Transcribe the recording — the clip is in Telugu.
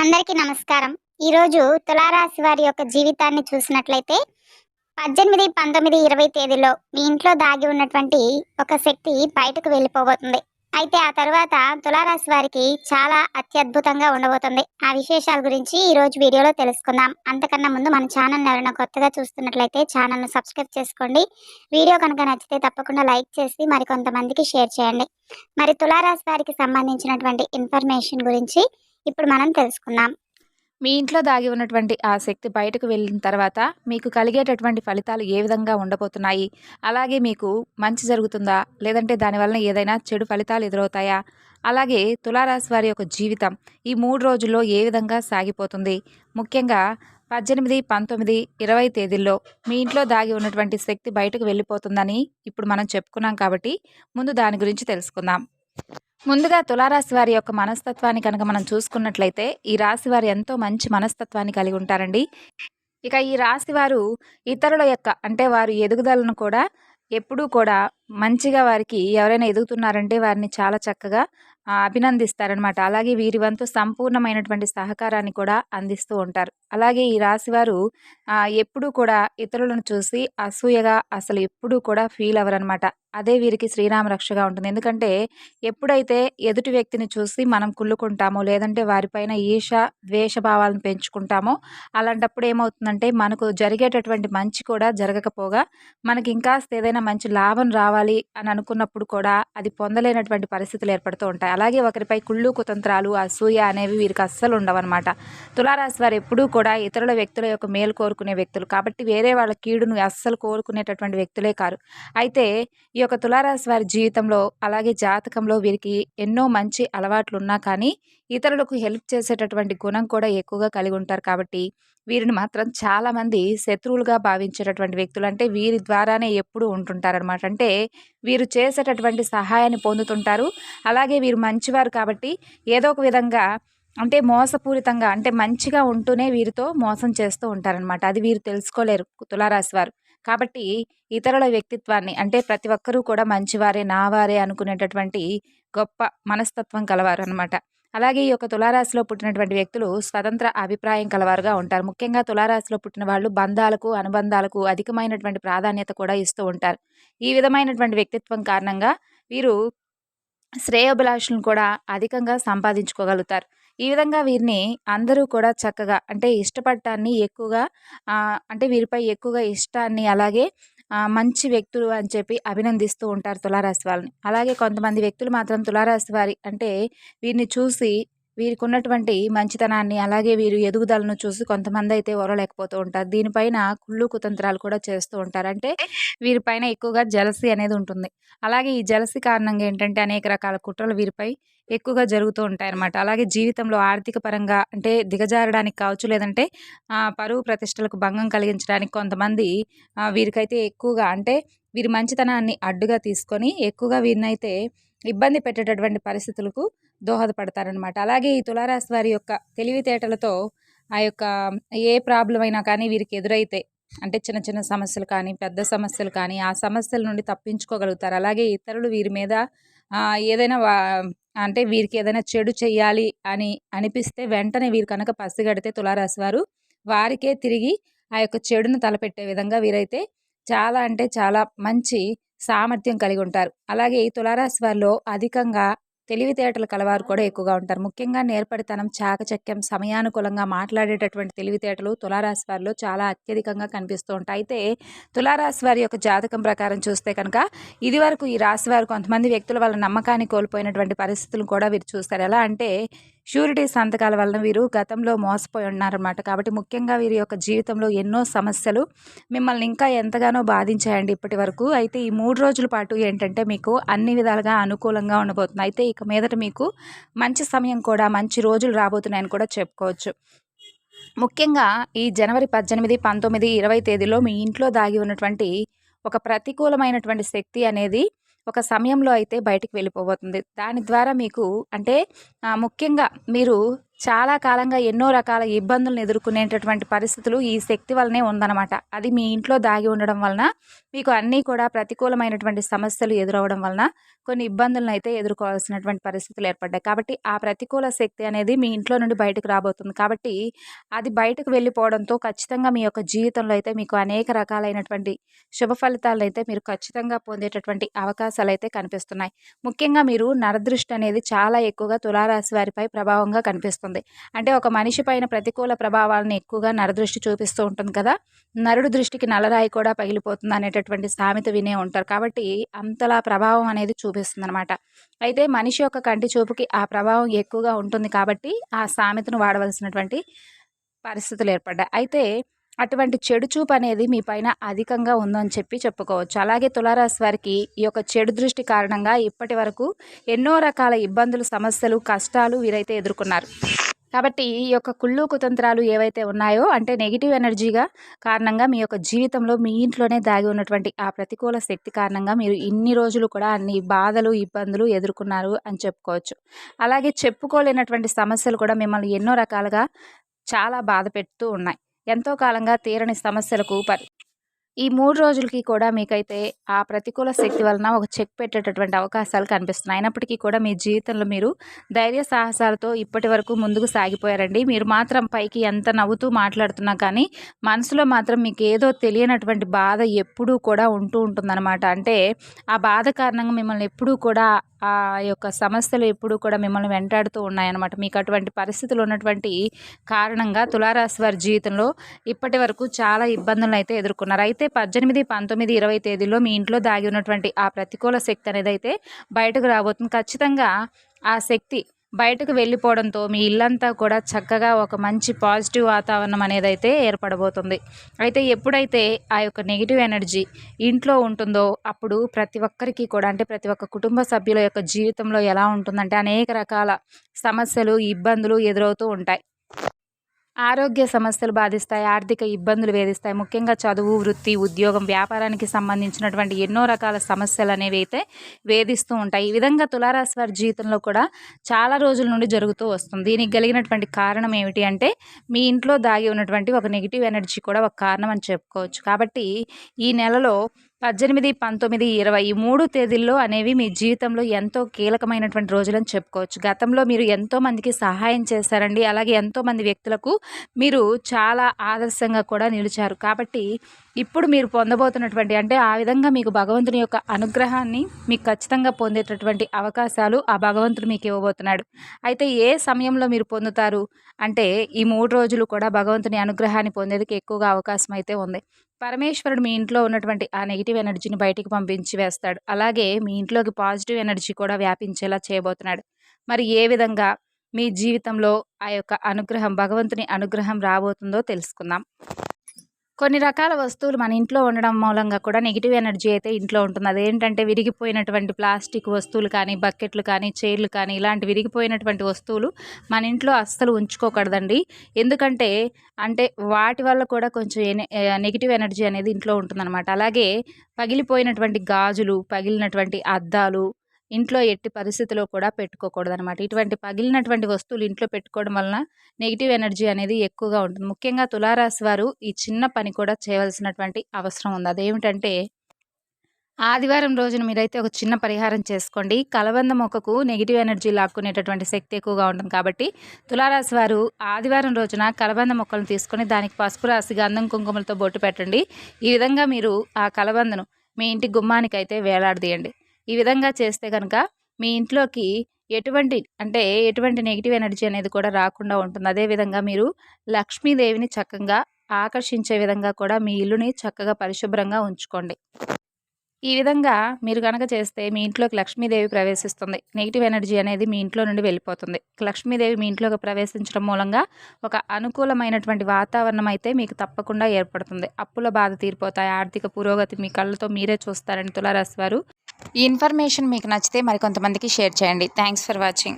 అందరికీ నమస్కారం. ఈరోజు తులారాశి వారి యొక్క జీవితాన్ని చూసినట్లయితే పద్దెనిమిది పంతొమ్మిది ఇరవై తేదీలో మీ ఇంట్లో దాగి ఉన్నటువంటి ఒక శక్తి బయటకు వెళ్ళిపోబోతుంది. అయితే ఆ తర్వాత తులారాశి వారికి చాలా అత్యద్భుతంగా ఉండబోతుంది. ఆ విశేషాల గురించి ఈరోజు వీడియోలో తెలుసుకుందాం. అంతకన్నా ముందు మన ఛానల్ ఎవరైనా కొత్తగా చూస్తున్నట్లయితే ఛానల్ను సబ్స్క్రైబ్ చేసుకోండి. వీడియో కనుక నచ్చితే తప్పకుండా లైక్ చేసి మరి కొంతమందికి షేర్ చేయండి. మరి తులారాశి వారికి సంబంధించినటువంటి ఇన్ఫర్మేషన్ గురించి ఇప్పుడు మనం తెలుసుకుందాం. మీ ఇంట్లో దాగి ఉన్నటువంటి ఆ శక్తి బయటకు వెళ్ళిన తర్వాత మీకు కలిగేటటువంటి ఫలితాలు ఏ విధంగా ఉండబోతున్నాయి? అలాగే మీకు మంచి జరుగుతుందా? లేదంటే దానివల్ల ఏదైనా చెడు ఫలితాలు ఎదురవుతాయా? అలాగే తులారాశి వారి యొక్క జీవితం ఈ మూడు రోజుల్లో ఏ విధంగా సాగిపోతుంది? ముఖ్యంగా పద్దెనిమిది పంతొమ్మిది ఇరవై తేదీల్లో మీ ఇంట్లో దాగి ఉన్నటువంటి శక్తి బయటకు వెళ్ళిపోతుందని ఇప్పుడు మనం చెప్పుకున్నాం కాబట్టి ముందు దాని గురించి తెలుసుకుందాం. ముందుగా తులారాశి వారి యొక్క మనస్తత్వాన్ని కనుక మనం చూసుకున్నట్లయితే ఈ రాశి వారు ఎంతో మంచి మనస్తత్వాన్ని కలిగి ఉంటారండి. ఇక ఈ రాశి వారు ఇతరుల యొక్క అంటే వారి ఎదుగుదలను కూడా ఎప్పుడూ కూడా మంచిగా వారికి ఎవరైనా ఎదుగుతున్నారంటే వారిని చాలా చక్కగా అభినందిస్తారనమాట అలాగే వీరి వంతు సంపూర్ణమైనటువంటి సహకారాన్ని కూడా అందిస్తూ ఉంటారు. అలాగే ఈ రాశివారు ఎప్పుడూ కూడా ఇతరులను చూసి అసూయగా అసలు ఎప్పుడూ కూడా ఫీల్ అవ్వరనమాట అదే వీరికి శ్రీరామ రక్షగా ఉంటుంది. ఎందుకంటే ఎప్పుడైతే ఎదుటి వ్యక్తిని చూసి మనం కుళ్ళుకుంటామో లేదంటే వారిపైన ఈష ద్వేష భావాలను పెంచుకుంటామో అలాంటప్పుడు ఏమవుతుందంటే మనకు జరిగేటటువంటి మంచి కూడా జరగకపోగా మనకి ఇంకాస్త ఏదైనా మంచి లాభం రావాలి అని అనుకున్నప్పుడు కూడా అది పొందలేనటువంటి పరిస్థితులు ఏర్పడుతూ ఉంటాయి. అలాగే ఒకరిపై కుళ్ళు కుతంత్రాలు అసూయ అనేవి వీరికి అస్సలు ఉండవన్నమాట. తులారాశి వారు ఎప్పుడూ కూడా ఇతరుల వ్యక్తుల యొక్క మేలు కోరుకునే వ్యక్తులు. కాబట్టి వేరే వాళ్ళ కీడును అస్సలు కోరుకునేటటువంటి వ్యక్తులే కారు. అయితే ఈ యొక్క తులారాశి వారి జీవితంలో అలాగే జాతకంలో వీరికి ఎన్నో మంచి అలవాట్లు ఉన్నా కానీ ఇతరులకు హెల్ప్ చేసేటటువంటి గుణం కూడా ఎక్కువగా కలిగి ఉంటారు కాబట్టి వీరిని మాత్రం చాలామంది శత్రువులుగా భావించేటటువంటి వ్యక్తులు. అంటే వీరి ద్వారానే ఎప్పుడూ ఉంటుంటారనమాట అంటే వీరు చేసేటటువంటి సహాయాన్ని పొందుతుంటారు. అలాగే వీరు మంచివారు కాబట్టి ఏదో ఒక విధంగా అంటే మోసపూరితంగా అంటే మంచిగా ఉంటూనే వీరితో మోసం చేస్తూ ఉంటారనమాట అది వీరు తెలుసుకోలేరు తులారాశి వారు. కాబట్టి ఇతరుల వ్యక్తిత్వాన్ని అంటే ప్రతి ఒక్కరూ కూడా మంచివారే నావారే అనుకునేటటువంటి గొప్ప మనస్తత్వం కలవారు అనమాట అలాగే ఈ యొక్క తులారాశిలో పుట్టినటువంటి వ్యక్తులు స్వతంత్ర అభిప్రాయం కలవారుగా ఉంటారు. ముఖ్యంగా తులారాశిలో పుట్టిన వాళ్ళు బంధాలకు అనుబంధాలకు అధికమైనటువంటి ప్రాధాన్యత కూడా ఇస్తూ ఉంటారు. ఈ విధమైనటువంటి వ్యక్తిత్వం కారణంగా వీరు శ్రేయోభిలాషులను కూడా అధికంగా సంపాదించుకోగలుగుతారు. ఈ విధంగా వీరిని అందరూ కూడా చక్కగా అంటే ఇష్టపడటాన్ని ఎక్కువగా అంటే వీరిపై ఎక్కువగా ఇష్టాన్ని అలాగే మంచి వ్యక్తులు అని చెప్పి అభినందిస్తూ ఉంటారు తులారాశి వాళ్ళని. అలాగే కొంతమంది వ్యక్తులు మాత్రం తులారాశి వారి అంటే వీరిని చూసి వీరికి ఉన్నటువంటి మంచితనాన్ని అలాగే వీరు ఎదుగుదలను చూసి కొంతమంది అయితే ఓరలేకపోతూ ఉంటారు. దీనిపైన కుళ్ళు కుతంత్రాలు కూడా చేస్తూ ఉంటారు. అంటే వీరిపైన ఎక్కువగా జలసి అనేది ఉంటుంది. అలాగే ఈ జలసి కారణంగా ఏంటంటే అనేక రకాల కుట్రలు వీరిపై ఎక్కువగా జరుగుతూ ఉంటాయి అన్నమాట అలాగే జీవితంలో ఆర్థిక పరంగా అంటే దిగజారడానికి కావచ్చు లేదంటే పరువు ప్రతిష్టలకు భంగం కలిగించడానికి కొంతమంది వీరికైతే ఎక్కువగా అంటే వీరి మంచితనాన్ని అడ్డుగా తీసుకొని ఎక్కువగా వీరినైతే ఇబ్బంది పెట్టేటటువంటి పరిస్థితులకు దోహదపడతారనమాట అలాగే ఈ తులారాశి వారి యొక్క తెలివితేటలతో ఆ యొక్క ఏ ప్రాబ్లం అయినా కానీ వీరికి ఎదురైతే అంటే చిన్న చిన్న సమస్యలు కానీ పెద్ద సమస్యలు కానీ ఆ సమస్యల నుండి తప్పించుకోగలుగుతారు. అలాగే ఇతరులు వీరి మీద ఏదైనా వా- అంటే వీరికి ఏదైనా చెడు చెయ్యాలి అని అనిపిస్తే వెంటనే వీరు కనుక పసిగడితే తులారాశి వారు వారికే తిరిగి ఆ యొక్క చెడును తలపెట్టే విధంగా వీరైతే చాలా అంటే చాలా మంచి సామర్థ్యం కలిగి ఉంటారు. అలాగే ఈ తులారాశి వారిలో అధికంగా తెలివితేటలు కలవారు కూడా ఎక్కువగా ఉంటారు. ముఖ్యంగా నేర్పడితనం చాకచక్యం సమయానుకూలంగా మాట్లాడేటటువంటి తెలివితేటలు తులారాశి వారిలో చాలా అత్యధికంగా కనిపిస్తూ ఉంటాయి. అయితే తులారాశి వారి యొక్క జాతకం ప్రకారం చూస్తే కనుక ఇది వరకు ఈ రాశి వారు కొంతమంది వ్యక్తుల వల్ల నమ్మకాన్ని కోల్పోయినటువంటి పరిస్థితులు కూడా వీరు చూస్తారు. ఎలా అంటే షూరిటీ సంతకాల వలన వీరు గతంలో మోసపోయి ఉన్నారన్నమాట. కాబట్టి ముఖ్యంగా వీరి యొక్క జీవితంలో ఎన్నో సమస్యలు మిమ్మల్ని ఇంకా ఎంతగానో బాధించాయండి ఇప్పటి వరకు అయితే ఈ మూడు రోజుల పాటు ఏంటంటే మీకు అన్ని విధాలుగా అనుకూలంగా ఉండబోతుంది. అయితే ఇక మీదట మీకు మంచి సమయం కూడా మంచి రోజులు రాబోతున్నాయని కూడా చెప్పుకోవచ్చు. ముఖ్యంగా ఈ జనవరి పద్దెనిమిది పంతొమ్మిది ఇరవై తేదీలో మీ ఇంట్లో దాగి ఉన్నటువంటి ఒక ప్రతికూలమైనటువంటి శక్తి అనేది ఒక సమయంలో అయితే బయటికి వెళ్ళిపోబోతుంది. దాని ద్వారా మీకు అంటే ముఖ్యంగా మీరు చాలా కాలంగా ఎన్నో రకాల ఇబ్బందులను ఎదుర్కొనేటటువంటి పరిస్థితులు ఈ శక్తి వల్లనే ఉందన్నమాట. అది మీ ఇంట్లో దాగి ఉండడం వలన మీకు అన్నీ కూడా ప్రతికూలమైనటువంటి సమస్యలు ఎదురవడం వలన కొన్ని ఇబ్బందులను అయితే ఎదుర్కోవాల్సినటువంటి పరిస్థితులు ఏర్పడ్డాయి. కాబట్టి ఆ ప్రతికూల శక్తి అనేది మీ ఇంట్లో నుండి బయటకు రాబోతుంది. కాబట్టి అది బయటకు వెళ్ళిపోవడంతో ఖచ్చితంగా మీ యొక్క జీవితంలో అయితే మీకు అనేక రకాలైనటువంటి శుభ ఫలితాలను అయితే మీరు ఖచ్చితంగా పొందేటటువంటి అవకాశాలు అయితే కనిపిస్తున్నాయి. ముఖ్యంగా మీరు నరదృష్టి అనేది చాలా ఎక్కువగా తులారాశి వారిపై ప్రభావంగా కనిపిస్తుంది. అంటే ఒక మనిషి పైన ప్రతికూల ప్రభావాలను ఎక్కువగా నరదృష్టి చూపిస్తూ ఉంటుంది కదా నరుడు దృష్టికి నల్లరాయి కూడా పగిలిపోతుంది అనేటటువంటి సామెత వినే ఉంటారు. కాబట్టి అంతలా ప్రభావం అనేది చూపిస్తుంది అనమాట అయితే మనిషి యొక్క కంటి చూపుకి ఆ ప్రభావం ఎక్కువగా ఉంటుంది కాబట్టి ఆ సామెతను వాడవలసినటువంటి పరిస్థితులు ఏర్పడ్డాయి. అయితే అటువంటి చెడు చూపు అనేది మీ పైన అధికంగా ఉందని చెప్పి చెప్పుకోవచ్చు. అలాగే తులారాశి వారికి ఈ యొక్క చెడు దృష్టి కారణంగా ఇప్పటి వరకు ఎన్నో రకాల ఇబ్బందులు సమస్యలు కష్టాలు వీరైతే ఎదుర్కొన్నారు. కాబట్టి ఈ యొక్క కుళ్ళు కుతంత్రాలు ఏవైతే ఉన్నాయో అంటే నెగిటివ్ ఎనర్జీగా కారణంగా మీ యొక్క జీవితంలో మీ ఇంట్లోనే దాగి ఉన్నటువంటి ఆ ప్రతికూల శక్తి కారణంగా మీరు ఇన్ని రోజులు కూడా అన్ని బాధలు ఇబ్బందులు ఎదుర్కొన్నారు అని చెప్పుకోవచ్చు. అలాగే చెప్పుకోలేనటువంటి సమస్యలు కూడా మిమ్మల్ని ఎన్నో రకాలుగా చాలా బాధ పెడుతూ ఉన్నాయి. ఎంతో కాలంగా తీరని సమస్యలకు పరి ఈ మూడు రోజులకి కూడా మీకైతే ఆ ప్రతికూల శక్తి వలన ఒక చెక్ పెట్టేటటువంటి అవకాశాలు కనిపిస్తున్నాయి. అయినప్పటికీ కూడా మీ జీవితంలో మీరు ధైర్య సాహసాలతో ఇప్పటి వరకు ముందుకు సాగిపోయారండి. మీరు మాత్రం పైకి ఎంత నవ్వుతూ మాట్లాడుతున్నా కానీ మనసులో మాత్రం మీకు ఏదో తెలియనటువంటి బాధ ఎప్పుడూ కూడా ఉంటూ ఉంటుందన్నమాట. అంటే ఆ బాధ కారణంగా మిమ్మల్ని ఎప్పుడూ కూడా ఆ యొక్క సమస్యలు ఎప్పుడూ కూడా మిమ్మల్ని వెంటాడుతూ ఉన్నాయన్నమాట. మీకు అటువంటి పరిస్థితులు ఉన్నటువంటి కారణంగా తులారాశి వారి జీవితంలో ఇప్పటి వరకు చాలా ఇబ్బందులను అయితే ఎదుర్కొన్నారు. అయితే పద్దెనిమిది పంతొమ్మిది ఇరవై తేదీలో మీ ఇంట్లో దాగి ఉన్నటువంటి ఆ ప్రతికూల శక్తి అనేది అయితే బయటకు రాబోతుంది. ఖచ్చితంగా ఆ శక్తి బయటకు వెళ్ళిపోవడంతో మీ ఇల్లంతా కూడా చక్కగా ఒక మంచి పాజిటివ్ వాతావరణం అనేది అయితే ఏర్పడబోతుంది. అయితే ఎప్పుడైతే ఆ యొక్క నెగిటివ్ ఎనర్జీ ఇంట్లో ఉంటుందో అప్పుడు ప్రతి ఒక్కరికి కూడా అంటే ప్రతి ఒక్క కుటుంబ సభ్యుల యొక్క జీవితంలో ఎలా ఉంటుందంటే అనేక రకాల సమస్యలు ఇబ్బందులు ఎదురవుతూ ఉంటాయి. ఆరోగ్య సమస్యలు బాధిస్తాయి ఆర్థిక ఇబ్బందులు వేధిస్తాయి. ముఖ్యంగా చదువు వృత్తి ఉద్యోగం వ్యాపారానికి సంబంధించినటువంటి ఎన్నో రకాల సమస్యలు అనేవి అయితే వేధిస్తూ ఉంటాయి. ఈ విధంగా తులారాశి వారి జీవితంలో కూడా చాలా రోజుల నుండి జరుగుతూ వస్తుంది. దీనికి కలిగినటువంటి కారణం ఏమిటి అంటే మీ ఇంట్లో దాగి ఉన్నటువంటి ఒక నెగిటివ్ ఎనర్జీ కూడా ఒక కారణం అని చెప్పుకోవచ్చు. కాబట్టి ఈ నెలలో పద్దెనిమిది పంతొమ్మిది ఇరవై ఈ మూడు తేదీల్లో అనేవి మీ జీవితంలో ఎంతో కీలకమైనటువంటి రోజులని చెప్పుకోవచ్చు. గతంలో మీరు ఎంతో మందికి సహాయం చేశారండి. అలాగే ఎంతో మంది వ్యక్తులకు మీరు చాలా ఆదర్శంగా కూడా నిలిచారు. కాబట్టి ఇప్పుడు మీరు పొందబోతున్నటువంటి అంటే ఆ విధంగా మీకు భగవంతుని యొక్క అనుగ్రహాన్ని మీకు ఖచ్చితంగా పొందేటటువంటి అవకాశాలు ఆ భగవంతుడు మీకు ఇవ్వబోతున్నాడు. అయితే ఏ సమయంలో మీరు పొందుతారు? అంటే ఈ మూడు రోజులు కూడా భగవంతుని అనుగ్రహాన్ని పొందేందుకు ఎక్కువగా అవకాశం అయితే ఉంది. పరమేశ్వరుడు మీ ఇంట్లో ఉన్నటువంటి ఆ నెగిటివ్ ఎనర్జీని బయటికి పంపించి వేస్తాడు. అలాగే మీ ఇంట్లోకి పాజిటివ్ ఎనర్జీ కూడా వ్యాపించేలా చేయబోతున్నాడు. మరి ఏ విధంగా మీ జీవితంలో ఆ యొక్క అనుగ్రహం భగవంతుని అనుగ్రహం రాబోతుందో తెలుసుకుందాం. కొన్ని రకాల వస్తువులు మన ఇంట్లో ఉండడం మూలంగా కూడా నెగిటివ్ ఎనర్జీ అయితే ఇంట్లో ఉంటుంది. అదేంటంటే విరిగిపోయినటువంటి ప్లాస్టిక్ వస్తువులు కానీ బకెట్లు కానీ చైర్లు కానీ ఇలాంటి విరిగిపోయినటువంటి వస్తువులు మన ఇంట్లో అస్సలు ఉంచుకోకూడదండి. ఎందుకంటే అంటే వాటి వల్ల కూడా కొంచెం నెగిటివ్ ఎనర్జీ అనేది ఇంట్లో ఉంటుందన్నమాట. అలాగే పగిలిపోయినటువంటి గాజులు పగిలినటువంటి అద్దాలు ఇంట్లో ఎట్టి పరిస్థితిలో కూడా పెట్టుకోకూడదు అనమాట ఇటువంటి పగిలినటువంటి వస్తువులు ఇంట్లో పెట్టుకోవడం వలన నెగిటివ్ ఎనర్జీ అనేది ఎక్కువగా ఉంటుంది. ముఖ్యంగా తులారాశి వారు ఈ చిన్న పని కూడా చేయవలసినటువంటి అవసరం ఉంది. అదేమిటంటే ఆదివారం రోజున మీరైతే ఒక చిన్న పరిహారం చేసుకోండి. కలబంద మొక్కకు నెగిటివ్ ఎనర్జీ లాక్కునేటటువంటి శక్తి ఎక్కువగా ఉంటుంది కాబట్టి తులారాశి వారు ఆదివారం రోజున కలబంద మొక్కలను తీసుకొని దానికి పసుపు రాసి గంధం కుంకుమలతో బొట్టు పెట్టండి. ఈ విధంగా మీరు ఆ కలబందను మీ ఇంటి గుమ్మానికి అయితే వేలాడదీయండి. ఈ విధంగా చేస్తే కనుక మీ ఇంట్లోకి ఎటువంటి అంటే ఎటువంటి నెగిటివ్ ఎనర్జీ అనేది కూడా రాకుండా ఉంటుంది. అదేవిధంగా మీరు లక్ష్మీదేవిని చక్కగా ఆకర్షించే విధంగా కూడా మీ ఇల్లుని చక్కగా పరిశుభ్రంగా ఉంచుకోండి. ఈ విధంగా మీరు కనుక చేస్తే మీ ఇంట్లోకి లక్ష్మీదేవి ప్రవేశిస్తుంది. నెగిటివ్ ఎనర్జీ అనేది మీ ఇంట్లో నుండి వెళ్ళిపోతుంది. లక్ష్మీదేవి మీ ఇంట్లోకి ప్రవేశించడం మూలంగా ఒక అనుకూలమైనటువంటి వాతావరణం అయితే మీకు తప్పకుండా ఏర్పడుతుంది. అప్పుల బాధ తీరిపోతాయి. ఆర్థిక పురోగతి మీ కళ్ళతో మీరే చూస్తారని తులారాశి వారు ఈ ఇన్ఫర్మేషన్ మీకు నచ్చితే మరికొంతమందికి షేర్ చేయండి. Thanks for watching